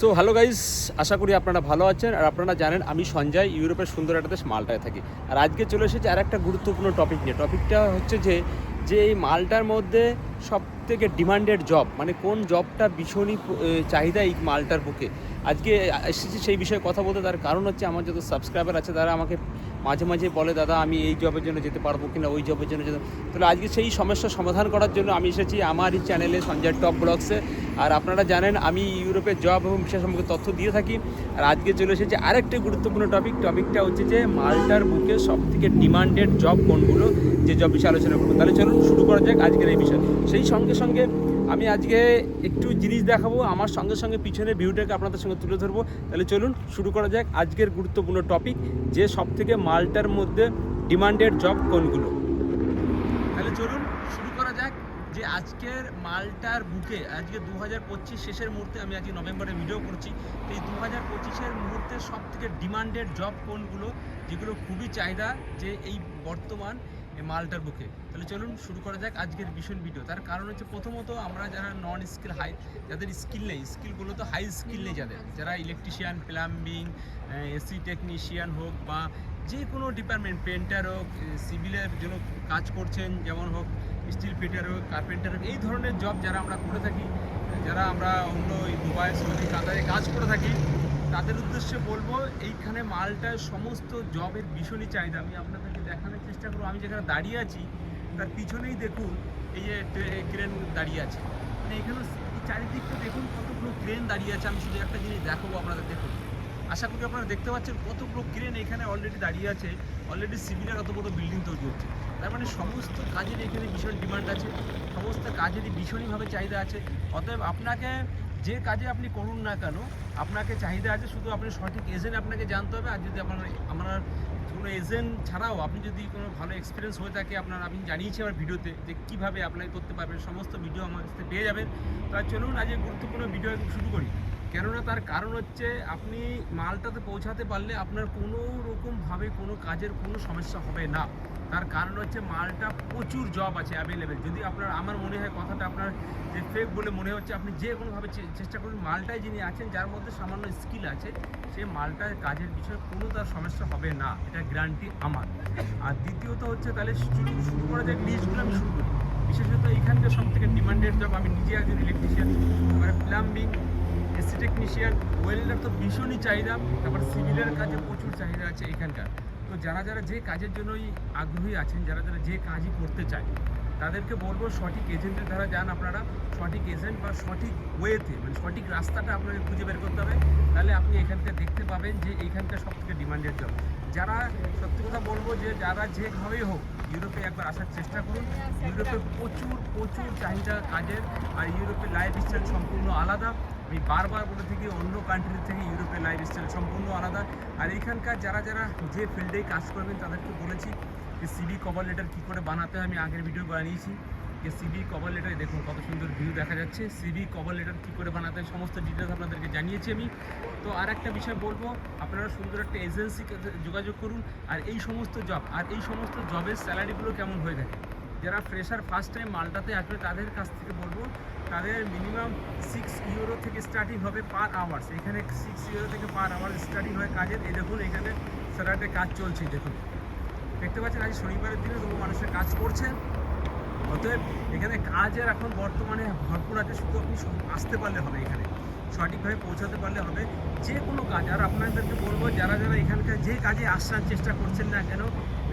So hello guys আশা করি আপনারা ভালো আছেন। আর আপনারা জানেন, আমি সঞ্জয়, ইউরোপের সুন্দর একটা দেশ মালটায় থাকি। আর আজকে চলে এসেছে আর একটা গুরুত্বপূর্ণ টপিক নিয়ে। টপিকটা হচ্ছে যে যে এই মালটার মধ্যে সব থেকে ডিমান্ডেড জব? মানে কোন জবটা ভীষণই চাহিদা এই মালটার বুকে? আজকে এসেছি সেই বিষয়ে কথা বলতে, তার কারণ হচ্ছে আমার যত সাবস্ক্রাইবার আছে, তারা আমাকে মাঝে মাঝে বলে, দাদা, আমি এই জবের জন্য যেতে পারব কিনা, ওই জবের জন্য যেতে তাহলে আজকে সেই সমস্যার সমাধান করার জন্য আমি এসেছি আমারই চ্যানেলে সঞ্জয় টপ ব্লগসে আর আপনারা জানেন, আমি ইউরোপের জব এবং বিষয় সম্পর্কে তথ্য দিয়ে থাকি। আর আজকে চলে এসেছে আরেকটি গুরুত্বপূর্ণ টপিক টপিকটা হচ্ছে যে, মালটার বুকে সব থেকে ডিমান্ডেড জব কোনগুলো? যে জব বিষয়ে আলোচনা করব। তাহলে চলুন শুরু করা যাক আজকের এই বিষয়। সেই সঙ্গে সঙ্গে আমি আজকে একটু জিনিস দেখাবো। আমার সঙ্গে সঙ্গে পিছনে ভিউটাকে আপনাদের সঙ্গে তুলে ধরবো। তাহলে চলুন, শুরু করা যাক আজকের গুরুত্বপূর্ণ টপিক যে সব থেকে মালটার মধ্যে ডিমান্ডেড জব কোনগুলো। তাহলে চলুন, শুরু করা যাক যে আজকের মালটার বুকে, আজকে দু হাজার পঁচিশ শেষের মুহূর্তে আমি আজকে নভেম্বরে ভিডিও করছি। তো এই দু হাজার পঁচিশের মুহূর্তে সব থেকে ডিমান্ডেড জব কোনগুলো? যেগুলো খুবই চাহিদা, যে এই বর্তমান এই মালটার বুকে। তাহলে চলুন শুরু করা যাক আজকের ভীষণ ভিডিও তার কারণ হচ্ছে প্রথমত আমরা যারা নন স্কিল হাই যাদের স্কিল নেই স্কিলগুলো তো হাই স্কিল নেই যাদের। যারা ইলেকট্রিশিয়ান প্লাম্বিং এসি টেকনিশিয়ান হোক বা যে কোনো ডিপার্টমেন্ট পেন্টার হোক সিভিলের জন্য কাজ করছেন, যেমন হোক স্টিল ফিটার হোক কার্পেন্টার হোক, এই ধরনের জব যারা আমরা করে থাকি, যারা আমরা অন্য এই দুবাই সৌদি কাতারে কাজ করে থাকি, তাদের উদ্দেশ্যে বলব, এইখানে মালটার সমস্ত জবের ভীষণই চাহিদা। আমি আপনাদেরকে দেখানোর চেষ্টা করব। আমি যেখানে দাঁড়িয়ে আছি, তার পিছনেই দেখুন, এই যে ক্রেন দাঁড়িয়ে আছে। মানে এখানে চারিদিকটা দেখুন, কতগুলো ক্রেন দাঁড়িয়ে আছে। আমি শুধু একটা জিনিস দেখাবো আপনাদের, দেখুন। আশা করি আপনারা দেখতে পাচ্ছেন, কতগুলো ক্রেন এখানে অলরেডি দাঁড়িয়ে আছে। অলরেডি সিভিলের কত বড় বিল্ডিং তৈরি হচ্ছে। তার মানে সমস্ত কাজের এখানে ভীষণ ডিমান্ড আছে। সমস্ত কাজেরই ভীষণইভাবে চাহিদা আছে। অতএব আপনাকে যে কাজে আপনি করুন না কেন, আপনাকে চাহিদা আছে। শুধু আপনি সঠিক এজেন্ট আপনাকে জানতে হবে। আর যদি আপনার আপনার কোনো এজেন্ট ছাড়াও আপনি যদি কোনো ভালো এক্সপিরিয়েন্স হয়ে থাকে, আপনার আমি জানিয়েছি আমার ভিডিওতে যে কীভাবে অ্যাপ্লাই করতে পারবেন, সমস্ত ভিডিও আমার কাছে পেয়ে যাবেন। তা চলুন আজ গুরুত্বপূর্ণ ভিডিও শুরু করি। কেননা তার কারণ হচ্ছে আপনি মালটাতে পৌঁছাতে পারলে আপনার কোনো রকমভাবে কোনো কাজের কোনো সমস্যা হবে না। তার কারণ হচ্ছে মালটা প্রচুর জব আছে অ্যাভেলেবেল যদি আপনার, আমার মনে হয় কথাটা আপনার যে ফেক বলে মনে হচ্ছে, আপনি যে কোনোভাবে চেষ্টা করুন মালটায় যিনি আছেন, যার মধ্যে সামান্য স্কিল আছে, সে মালটার কাজের বিষয়ে কোনো তার সমস্যা হবে না। এটা গ্যারান্টি আমার। আর দ্বিতীয়ত হচ্ছে তাহলে শুরু শুরু করা যায় লিস্টগুলো আমি শুরু করি। বিশেষত এইখানকার সব থেকে ডিমান্ডেড জব আমি নিজে একজন ইলেকট্রিশিয়ান তারপরে প্লাম্বিং এসি টেকনিশিয়ান ওয়েল্ডার তো ভীষণই চাহিদা, তারপর সিভিলের কাজে প্রচুর চাহিদা আছে এখানকার। তো যারা যারা যে কাজের জন্যই আগ্রহী আছেন, যারা যারা যে কাজই করতে চায়, তাদেরকে বলব সঠিক এজেন্টের দ্বারা যান আপনারা, সঠিক এজেন্ট বা সঠিক ওয়েতে মানে সঠিক রাস্তাটা আপনাকে খুঁজে বের করতে হবে, তাহলে আপনি এখানকার দেখতে পাবেন যে এইখানকার সব থেকে ডিমান্ডেড জব যারা সত্যি কথা বলব যে যারা যেভাবেই হোক, ইউরোপে একবার আসার চেষ্টা করুন, ইউরোপে প্রচুর প্রচুর চাহিদা কাজের, আর ইউরোপের লাইফ স্টাইল সম্পূর্ণ আলাদা। আমি বারবার বলে থাকি, অন্য কান্ট্রি থেকে ইউরোপের লাইফস্টাইল সম্পূর্ণ আলাদা। আর এখানকার যারা যারা যে ফিল্ডেই কাজ করবেন, তাদেরকে বলেছি যে সিবি কভার লেটার কী করে বানাতে হয়, আমি আগের ভিডিও বানিয়েছি। যে সিবি কভার লেটারে দেখুন কত সুন্দর ভিউ দেখা যাচ্ছে। সিবি কভার লেটার কী করে বানাতে হয়, সমস্ত ডিটেলস আপনাদেরকে জানিয়েছি আমি। তো আর একটা বিষয় বলব, আপনারা সুন্দর একটা এজেন্সিকে যোগাযোগ করুন। আর এই সমস্ত জব আর এই সমস্ত জবের স্যালারিগুলো কেমন হয়ে থাকে? যারা ফ্রেশার ফার্স্ট টাইম মালটাতে আসবে, তাদের কাছ থেকে বলব, তাদের মিনিমাম সিক্স ইউরো থেকে স্টার্টিং হবে পার আওয়ার্স এখানে সিক্স ইউরো থেকে পার আওয়ার স্টার্টিং হয় কাজের। এই দেখুন, এখানে স্যালারিতে কাজ চলছে দেখুন। দেখতে পাচ্ছেন, আজ শনিবারের দিনে তবু মানুষের কাজ করছে। অতএব এখানে কাজের এখন বর্তমানে ভরপুর আছে, শুধু আপনি আসতে পারলে হবে এখানে। সঠিকভাবে পৌঁছাতে পারলে হবে। যে কোনো কাজ, আর আপনাদেরকে বলব, যারা যারা এখানকার যে কাজে আসার চেষ্টা করছেন না কেন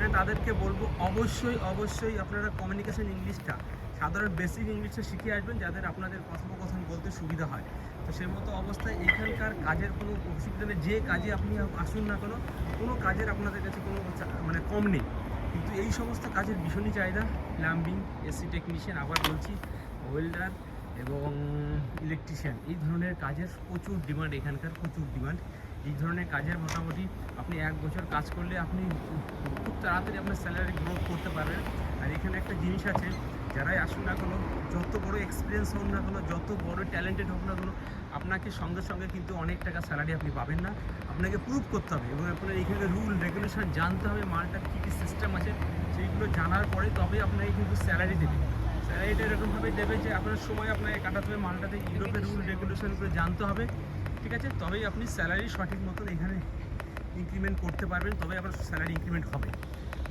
হ্যাঁ, তাদেরকে বলব অবশ্যই অবশ্যই আপনারা কমিউনিকেশন ইংলিশটা সাধারণ বেসিক ইংলিশটা শিখে আসবেন যাদের আপনাদের কথোপকথন বলতে সুবিধা হয়। তো সেই মতো অবস্থায় এখানকার কাজের কোনো অসুবিধা নেই যে কাজে আপনি আসুন না কেন কোনো কাজের আপনাদের কাছে কোনো মানে কম নেই। কিন্তু এই সমস্ত কাজের ভীষণই চাহিদা প্লাম্বিং এসি টেকনিশিয়ান আবার বলছি ওয়েল্ডার এবং ইলেকট্রিশিয়ান এই ধরনের কাজের প্রচুর ডিমান্ড এখানকার প্রচুর ডিমান্ড এই ধরনের কাজের মোটামুটি আপনি এক বছর কাজ করলে আপনি খুব তাড়াতাড়ি আপনার স্যালারি গ্রোথ করতে পারবেন। আর এখানে একটা জিনিস আছে, যারাই আসুন না কোনো, যত বড় এক্সপিরিয়েন্স হোক না কোনো, যত বড় ট্যালেন্টেড হোক না কোনো, আপনাকে সঙ্গে সঙ্গে কিন্তু অনেক টাকা স্যালারি আপনি পাবেন না। আপনাকে প্রুভ করতে হবে এবং আপনার এখানে রুল রেগুলেশন জানতে হবে মালটার কী কী সিস্টেম আছে, সেইগুলো জানার পরে তবে আপনাকে কিন্তু স্যালারি দেবে। স্যালারিটা এরকমভাবে দেবে যে আপনার সময় আপনাকে কাটাতে হবে, মালটাতে ইউরোপের রুল রেগুলেশনগুলো জানতে হবে। ঠিক আছে, তবেই আপনি স্যালারি সঠিক মতন এখানে ইনক্রিমেন্ট করতে পারবেন তবে আপনার স্যালারি ইনক্রিমেন্ট হবে।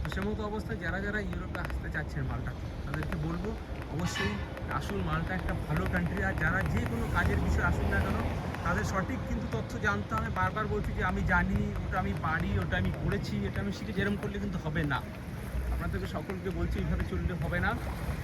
তো সে মতো অবস্থায় যারা যারা ইউরোপে আসতে চাচ্ছেন মালটা, তাদেরকে বলব, অবশ্যই আসুন মালটা একটা ভালো কান্ট্রি আর যারা যে কোনো কাজের বিষয়ে আসুন না কেন, তাদের সঠিক কিন্তু তথ্য জানতে হবে। বারবার বলছি যে আমি জানি, ওটা আমি পারি, ওটা আমি করেছি, এটা আমি শিখে যেরকম করলে কিন্তু হবে না। আপনাদেরকে সকলকে বলছি, এইভাবে চললে হবে না।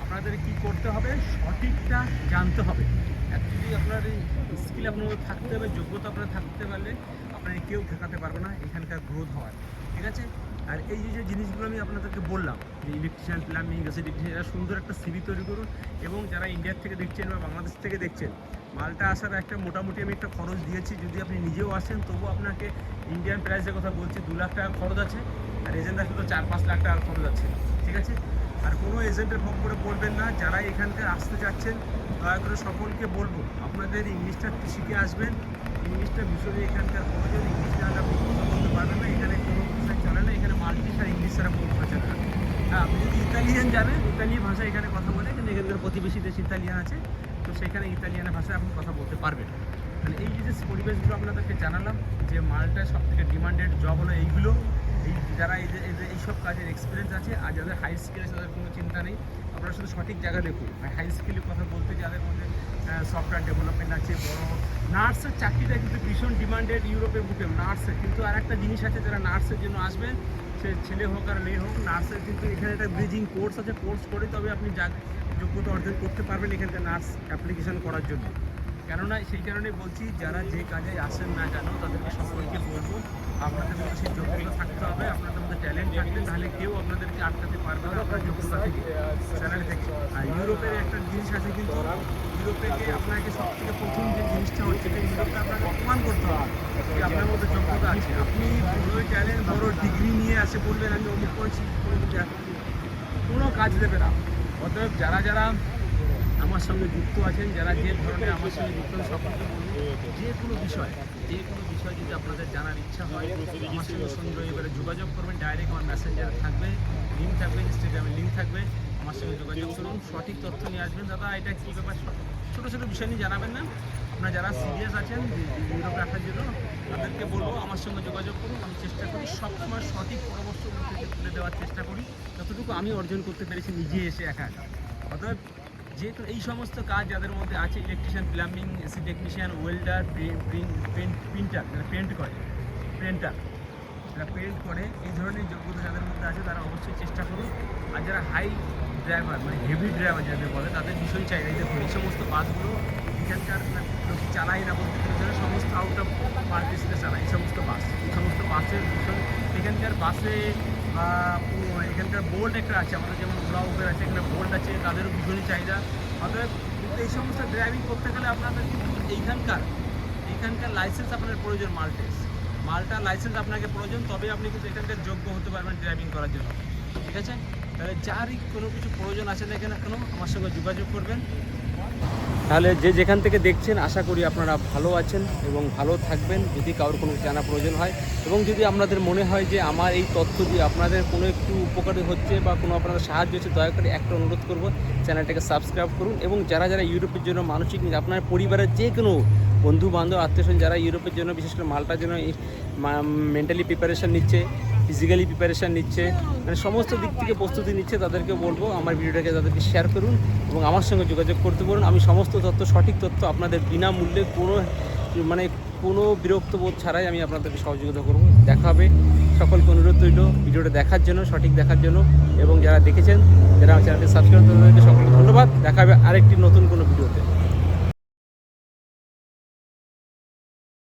আপনাদের কি করতে হবে? সঠিকটা জানতে হবে। অ্যাকচুয়ালি আপনার এই স্কিল আপনার থাকতে হবে, যোগ্যতা আপনার থাকতে পারলে আপনাকে কেউ ঠেকাতে পারবে না, এখানকার গ্রোথ হওয়ার। ঠিক আছে? আর এই যে জিনিসগুলো আমি আপনাদেরকে বললাম, যে ইলেকট্রিশিয়ান প্লাম্বিং রেসিডিকশন এরা সুন্দর একটা সিভি তৈরি করুন এবং যারা ইন্ডিয়ার থেকে দেখছেন বা বাংলাদেশ থেকে দেখছেন, মালটা আসার একটা মোটামুটি আমি একটা খরচ দিয়েছি, যদি আপনি নিজেও আসেন, তবু আপনাকে ইন্ডিয়ান প্রাইসের কথা বলছি, দু লাখ টাকা খরচ আছে, আর এজেন্ট আসলে তো চার পাঁচ লাখ টাকা খরচ আছে। ঠিক আছে? আর কোনো এজেন্টের ফোন করে বলবেন না, যারা এখানকে আসতে চাচ্ছেন দয়া করে সকলকে বলব, আপনাদের ইংলিশটা শিখে আসবেন, ইংলিশটা ভীষণই এখানকার প্রয়োজন ইংলিশ না আপনি কথা বলতে পারবেন না, এখানে কোনো ভাষায় চলে না, এখানে মাল্টি আর ইংলিশ ছাড়া কোনো ভাষা না। হ্যাঁ আপনি যদি ইতালিয়ান জানেন ইতালি ভাষা এখানে কথা বলে, কিন্তু এখানকার প্রতিবেশী দেশ ইতালিয়ান আছে, তো সেখানে ইতালিয়ান ভাষায় আপনি কথা বলতে পারবেন। মানে এই যে পরিবেশগুলো আপনাদেরকে জানালাম, যে মালটা সব থেকে ডিমান্ডেড জব হলো এইগুলো এই যারা এই যে এই যে এইসব কাজের এক্সপিরিয়েন্স আছে আর যাদের হাই স্কিল আছে, তাদের কোনো চিন্তা নেই। আপনারা শুধু সঠিক জায়গা দেখুন। হাই স্কিলের কথা বলতে যাদের মধ্যে সফটওয়্যার ডেভেলপমেন্ট আছে, বড় নার্সের চাকরিটা কিন্তু ভীষণ ডিমান্ডেড ইউরোপের বুকে নার্সের কিন্তু আর একটা জিনিস আছে, যারা নার্সের জন্য আসবেন, সে ছেলে হোক আর মেয়ে হোক নার্সের কিন্তু এখানে একটা ব্রিজিং কোর্স আছে। কোর্স করে তবে আপনি যোগ্যতা অর্জন করতে পারবেন এখানকার নার্স অ্যাপ্লিকেশন করার জন্য। কেননা সেই কারণে বলছি, যারা যে কাজে আসেন না কেন, তাদেরকে সকলকে বলব, আপনাদের মধ্যে সেই যোগ্যতা থাকতে হবে, আপনাদের মধ্যে ট্যালেন্ট থাকলে তাহলে কেউ আপনাদেরকে আটকাতে পারবে না আপনার যোগ্যতা থেকে স্যালারি থেকে। আর ইউরোপের একটা জিনিস আছে কিন্তু, ইউরোপে গিয়ে আপনাকে সব থেকে প্রথম যে জিনিসটা হচ্ছে ইউরোপে আপনাকে অপমান করতে হবে যে আপনার মধ্যে যোগ্যতা আছে। আপনি বড় ট্যালেন্ট বড় ডিগ্রি নিয়ে আসে বলবেন আমি অমুক করেছি কোনো কাজ দেবে না। অতএব যারা যারা আমার সঙ্গে যুক্ত আছেন, যারা যে ধরনের আমার সঙ্গে যুক্ত সকলকে যে কোনো বিষয়, যে কোনো বিষয় যদি আপনাদের জানার ইচ্ছা হয়, আমার সঙ্গে সুন্দর এবারে যোগাযোগ করবেন ডাইরেক্ট আমার মেসেঞ্জারে থাকবে লিঙ্ক থাকবে ইনস্টাগ্রামে লিঙ্ক থাকবে, আমার সঙ্গে যোগাযোগ করুন, সঠিক তথ্য নিয়ে আসবেন। দাদা, এটা কী ব্যাপার? ছোটো ছোটো বিষয় নিয়ে জানাবেন না। আপনারা যারা সিরিয়াস আছেন ইউরোপে আসার জন্য, তাদেরকে বলব, আমার সঙ্গে যোগাযোগ করুন। আমি চেষ্টা করি সবসময় সঠিক পরামর্শ তুলে দেওয়ার চেষ্টা করি। যতটুকু আমি অর্জন করতে পেরেছি, নিজে এসে একা একা। যেহেতু এই সমস্ত কাজ যাদের মধ্যে আছে electrician plumbing AC technician welder printer যারা পেন্ট করে প্রিন্টার যারা পেন্ট করে, এই ধরনের যোগ্যতা যাদের মধ্যে আছে তারা অবশ্যই চেষ্টা করুন। আর যারা হাই ড্রাইভার মানে হেভি ড্রাইভার যাদের বলে, তাদের ভীষণ চাহিদা এই সমস্ত বাসগুলো এখানকার লোক চালাই না বলতে গেলে সমস্ত আউট অফ পার্টিসিতে চালায়, এই সমস্ত বাস। এই সমস্ত বাসের ভীষণ, এখানকার বাসে এখানকার বোল্ট একটা আছে, আমাদের যেমন ওলা উবের আছে, এখানে বোল্ট আছে, তাদেরও ভীষণই চাহিদা। অতএব এই সমস্ত ড্রাইভিং করতে গেলে আপনাদের কিন্তু এইখানকার এইখানকার লাইসেন্স আপনার প্রয়োজন মাল্টেস মালটা লাইসেন্স আপনাকে প্রয়োজন তবে আপনি কিন্তু এখানকার যোগ্য হতে পারবেন ড্রাইভিং করার জন্য। ঠিক আছে? তাহলে যারই কোনো কিছু প্রয়োজন আছে না এখানে কেন আমার সঙ্গে যোগাযোগ করবেন। তাহলে যে যেখান থেকে দেখছেন, আশা করি আপনারা ভালো আছেন এবং ভালো থাকবেন যদি কারোর কোনো জানা প্রয়োজন হয়। এবং যদি আপনাদের মনে হয় যে আমার এই তথ্য দিয়ে আপনাদের কোনো একটু উপকারী হচ্ছে বা কোনো আপনাদের সাহায্য হচ্ছে, দয়া করে একটা অনুরোধ করব, চ্যানেলটাকে সাবস্ক্রাইব করুন এবং যারা যারা ইউরোপের জন্য মানসিক আপনার পরিবারের যে কোনো বন্ধু বান্ধব আত্মীয়স্বজন যারা ইউরোপের জন্য, বিশেষ করে মালটার জন্য মেন্টালি প্রিপারেশান নিচ্ছে ফিজিক্যালি প্রিপারেশান নিচ্ছে মানে সমস্ত দিক থেকে প্রস্তুতি নিচ্ছে তাদেরকে বলব আমার ভিডিওটাকে তাদেরকে শেয়ার করুন এবং আমার সঙ্গে যোগাযোগ করতে পারুন আমি সমস্ত তথ্য, সঠিক তথ্য আপনাদের বিনামূল্যে কোনো মানে কোনো বিরক্ত বোধ ছাড়াই আমি আপনাদেরকে সহযোগিতা করব। দেখা হবে। সকলকে অনুরোধ রইল ভিডিওটা দেখার জন্য, সঠিক দেখার জন্য এবং যারা দেখেছেন, যারা আমার চ্যানেলটি সাবস্ক্রাইব করে তাদেরকে সকলকে ধন্যবাদ। দেখা হবে আরেকটি নতুন কোনো ভিডিওতে।